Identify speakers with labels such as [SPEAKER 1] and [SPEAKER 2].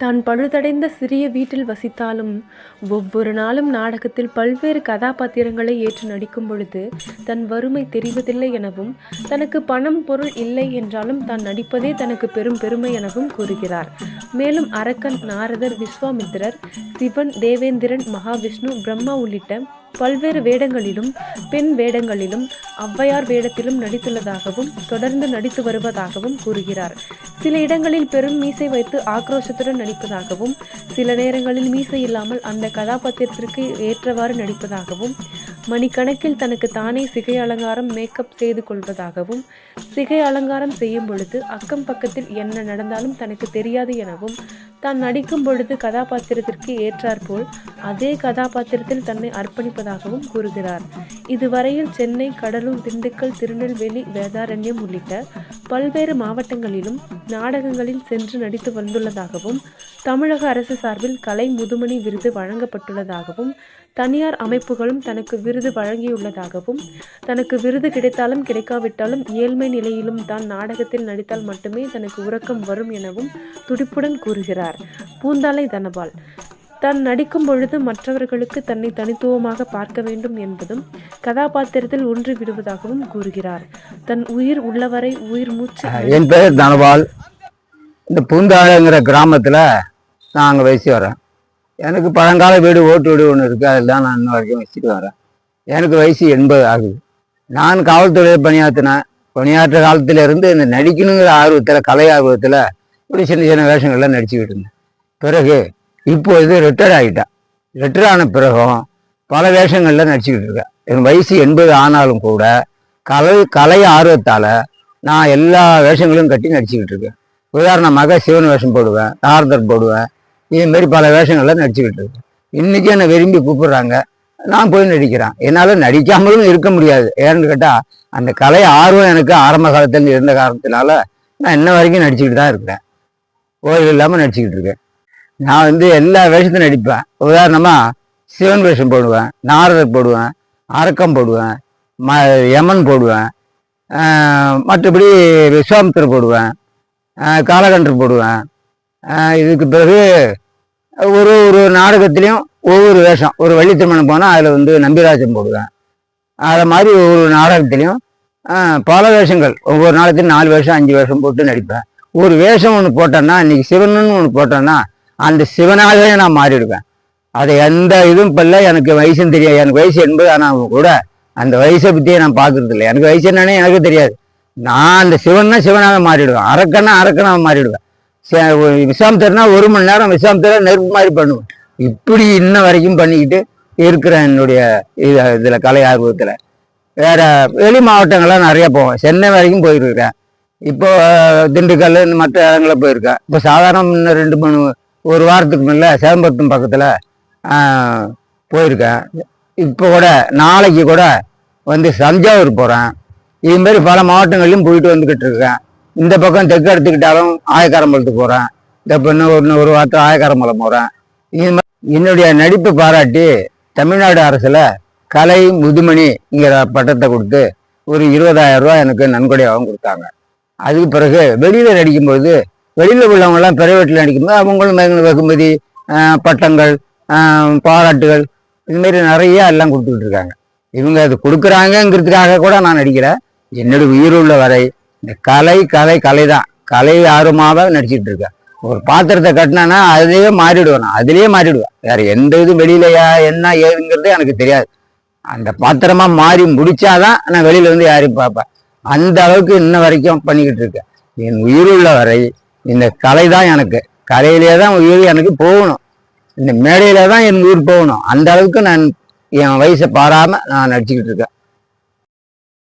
[SPEAKER 1] தான் பழுதடைந்த சிறிய வீட்டில் வசித்தாலும் ஒவ்வொரு நாளும் நாடகத்தில் பல்வேறு கதாபாத்திரங்களை ஏற்று நடிக்கும் பொழுது தன் வறுமை தெரிவதில்லை எனவும் தனக்கு பணம் பொருள் இல்லை என்றாலும் தான் நடிப்பதே தனக்கு பெரும் பெருமை எனவும் கூறுகிறார். மேலும் அரக்கன் நாரதர் விஸ்வாமித்திரர் சிவன் தேவேந்திரன் மகாவிஷ்ணு பிரம்மா உள்ளிட்ட பல்வேறு வேடங்களிலும் பெண் வேடங்களிலும் ஔவையார் வேடத்திலும் நடித்துள்ளதாகவும் தொடர்ந்து நடித்து வருவதாகவும் கூறுகிறார். சில இடங்களில் பெரும் மீசை வைத்து ஆக்ரோஷத்துடன் நடிப்பதாகவும் சில நேரங்களில் மீசை இல்லாமல் அந்த கதாபாத்திரத்திற்கு ஏற்றவாறு நடிப்பதாகவும் மணிக்கணக்கில் தனக்கு தானே சிகை அலங்காரம் மேக்கப் செய்து கொள்வதாகவும் சிகை அலங்காரம் செய்யும் பொழுது அக்கம் பக்கத்தில் என்ன நடந்தாலும் தனக்கு தெரியாது எனவும் தான் நடிக்கும் பொழுது கதாபாத்திரத்திற்கு ஏற்றாற்போல் அதே கதாபாத்திரத்தில் தன்னை அர்ப்பணிப்பதாகவும் கூறுகிறார். இதுவரையில் சென்னை கடலூர் திண்டுக்கல் திருநெல்வேலி வேதாரண்யம் உள்ளிட்ட பல்வேறு மாவட்டங்களிலும் நாடகங்களில் சென்று நடித்து வந்துள்ளதாகவும் தமிழக அரசு சார்பில் கலை முதுமணி விருது வழங்கப்பட்டுள்ளதாகவும் தனியார் அமைப்புகளும் தனக்கு விருது வழங்கியுள்ளதாகவும் தனக்கு விருது கிடைத்தாலும் கிடைக்காவிட்டாலும் ஏழ்மை நிலையிலும் தான் நாடகத்தில் நடித்தால் மட்டுமே தனக்கு உறக்கம் வரும் எனவும் துடிப்புடன் கூறுகிறார் பூந்தாலை தனபால். தான் நடிக்கும் பொழுது மற்றவர்களுக்கு தன்னை தனித்துவமாக பார்க்க வேண்டும் என்பதும் கதாபாத்திரத்தில் ஒன்று விடுவதாகவும் கூறுகிறார். தன் உயிர் உள்ளவரை உயிர் மூச்சு
[SPEAKER 2] என் பெயர் தனபால். இந்த பூந்தாழங்கிற கிராமத்தில் நான் அங்கே வயசு வரேன் எனக்கு பழங்கால வீடு ஓட்டு வீடு ஒன்று இருக்குது அதில் தான் நான் இன்ன வரைக்கும் வச்சுட்டு வரேன். எனக்கு வயசு எண்பது ஆகுது. நான் காவல்துறையில் பணியாற்றினேன் பணியாற்ற காலத்திலேருந்து இந்த நடிக்கணுங்கிற ஆர்வத்தில் கலை ஆர்வத்தில் இப்படி சின்ன சின்ன வேஷங்கள்லாம் நடிச்சுக்கிட்டு இருந்தேன். பிறகு இப்பொழுது ரிட்டையர் ஆகிட்டேன் ரிட்டையர் ஆன பிறகும் பல வேஷங்களில் நடிச்சுக்கிட்டு இருக்கேன். என் வயசு எண்பது ஆனாலும் கூட கலை கலை ஆர்வத்தால் நான் எல்லா வேஷங்களும் கட்டி நடிச்சுக்கிட்டு இருக்கேன். உதாரணமாக சிவன் வேஷம் போடுவேன் நாரதர் போடுவேன் இதுமாரி பல வேஷங்கள்லாம் நடிச்சுக்கிட்டு இருக்கேன் இன்னைக்கு என்னை விரும்பி கூப்பிடுறாங்க. நான் போய் நடிக்கிறேன். என்னால் நடிக்காமலும் இருக்க முடியாது. ஏன்னு கேட்டால் அந்த கலை ஆர்வம் எனக்கு ஆரம்ப காலத்தில் இருந்த காரணத்தினால நான் இன்ன வரைக்கும் நடிச்சுக்கிட்டு தான் இருக்கிறேன். ஓய்வு இல்லாமல் நடிச்சுக்கிட்டு இருக்கேன். நான் வந்து எல்லா வேஷத்தையும் நடிப்பேன். உதாரணமாக சிவன் வேஷம் போடுவேன் நாரதர் போடுவேன் அரக்கம் போடுவேன் ம யமன் போடுவேன் மற்றபடி விஸ்வாமித்தர் போடுவேன் காலகண்டர் போடுவேன் இதுக்கு பிறகு ஒரு ஒரு நாடகத்துலேயும் ஒவ்வொரு வேஷம். ஒரு வள்ளி திருமணம் போனால் அதில் வந்து நம்பிராஜன் போடுவேன். அதை மாதிரி ஒவ்வொரு நாடகத்துலேயும் பல வேஷங்கள். ஒவ்வொரு நாடகத்திலும் நாலு வேஷம் அஞ்சு வேஷம் போட்டு நடிப்பேன். ஒரு வேஷம் ஒன்று போட்டேன்னா இன்னைக்கு சிவனுன்னு ஒன்று போட்டேன்னா அந்த சிவனாகவே நான் மாறிடுவேன். அது எந்த இதுவும் இப்போ இல்லை. எனக்கு வயசும் தெரியாது. எனக்கு வயசு என்பது ஆனால் கூட அந்த வயசை பற்றியே நான் பார்க்கறது இல்லை. எனக்கு வயசு என்னன்னே எனக்கு தெரியாது. நான் அந்த சிவன்னா சிவனாக மாறிடுவேன். அரக்கன்னா அரக்கனாக மாறிடுவேன். விசாமத்தர்னா ஒரு மணி நேரம் விசாமத்தர நெருப்பு மாதிரி பண்ணுவேன். இப்படி இன்ன வரைக்கும் பண்ணிக்கிட்டு இருக்கிறேன் என்னுடைய இது இதில் கலை ஆர்வத்தில். வேற வெளி மாவட்டங்கள்லாம் நிறையா போவேன். சென்னை வரைக்கும் போயிருக்கிறேன் இப்போ திண்டுக்கல் இந்த மற்ற இடங்களில் போயிருக்கேன். இப்போ சாதாரண இன்னும் ரெண்டு மூணு ஒரு வாரத்துக்கு முன்னே சேம்பரத்தம் பக்கத்தில் போயிருக்கேன். இப்போ கூட நாளைக்கு கூட வந்து தஞ்சாவூர் போகிறேன் இதுமாரி பல மாவட்டங்கள்லையும் போயிட்டு வந்துக்கிட்டு இருக்கேன். இந்த பக்கம் தெற்கு எடுத்துக்கிட்டாலும் ஆயக்காரம்பலத்துக்கு போகிறேன் இந்த இன்னும் ஒரு ஒரு வாரத்தில் ஆயக்காரம்பலம் போகிறேன் இது மாதிரி என்னுடைய நடிப்பை பாராட்டி தமிழ்நாடு அரசில் கலை முதுமணிங்கிற பட்டத்தை கொடுத்து ஒரு இருபதாயிரம் ரூபாய் எனக்கு நன்கொடையாகவும் கொடுத்தாங்க. அதுக்கு பிறகு வெளியில் நடிக்கும்போது வெளியில் உள்ளவங்கெல்லாம் பிரைவேட்டில் நடிக்கும்போது அவங்களும் வெகுமதி பட்டங்கள் பாராட்டுகள் இதுமாரி நிறைய எல்லாம் கொடுத்துக்கிட்டு இருக்காங்க. இவங்க அது கொடுக்குறாங்கங்கிறதுக்காக கூட நான் நடிக்கிறேன் என்னோட உயிருள்ள வரை இந்த கலை கலை கலை தான் கலை ஆர்வமாக நடிச்சிட்டு இருக்கேன் ஒரு பாத்திரத்தை கட்டினேன்னா அதுலேயே மாறிடுவேன் நான். அதுலேயே மாறிடுவேன். வேற எந்த இது வெளியிலயா என்ன ஏதுங்கிறது எனக்கு தெரியாது. அந்த பாத்திரமா மாறி முடிச்சாதான் நான் வெளியில வந்து யாரையும் பார்ப்பேன். அந்த அளவுக்கு இன்ன வரைக்கும் பண்ணிக்கிட்டு இருக்கேன் என் உயிருள்ள வரை இந்த கலை தான் எனக்கு. கலையிலே தான் உயிர் எனக்கு போகணும். இந்த மேடையில தான் என் உயிர் போகணும். அந்த அளவுக்கு நான் என் வயசை பாராம நான் நடிச்சுக்கிட்டு இருக்கேன்